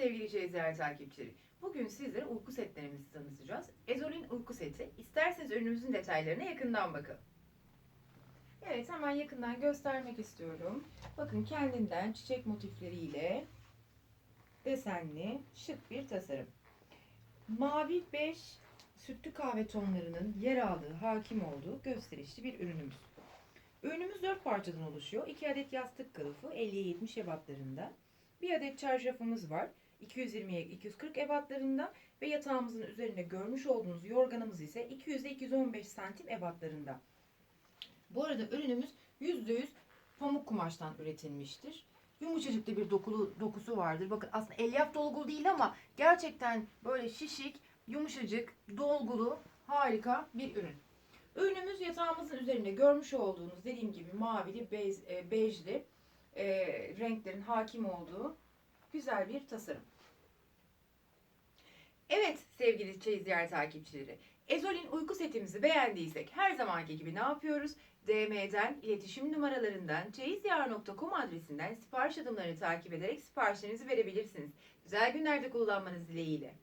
sevgili Cezayir takipçileri. Bugün sizlere uyku setlerimizi tanıtacağız. Ezolin uyku seti. İsterseniz ürünümüzün detaylarına yakından bakalım. Evet hemen yakından göstermek istiyorum. Bakın kendinden çiçek motifleriyle desenli şık bir tasarım. Mavi bej sütlü kahve tonlarının yer aldığı, hakim olduğu gösterişli bir ürünümüz. Ürünümüz 4 parçadan oluşuyor. 2 adet yastık kılıfı 50'ye 70 ebatlarında. Bir adet çarşafımız var. 220'ye 240 ebatlarında ve yatağımızın üzerinde görmüş olduğunuz yorganımız ise 200'e 215 santim ebatlarında. Bu arada ürünümüz %100 pamuk kumaştan üretilmiştir. Yumuşacık bir dokulu, dokusu vardır. Bakın aslında elyaf dolgulu değil ama gerçekten böyle şişik, yumuşacık, dolgulu, harika bir ürün. Ürünümüz yatağımızın üzerinde görmüş olduğunuz dediğim gibi mavili, bej, e, bejli e, renklerin hakim olduğu güzel bir tasarım. Evet sevgili Çeyiz takipçileri. Ezolin uyku setimizi beğendiysek her zamanki gibi ne yapıyoruz? DM'den, iletişim numaralarından, çeyizyar.com adresinden sipariş adımlarını takip ederek siparişlerinizi verebilirsiniz. Güzel günlerde kullanmanız dileğiyle.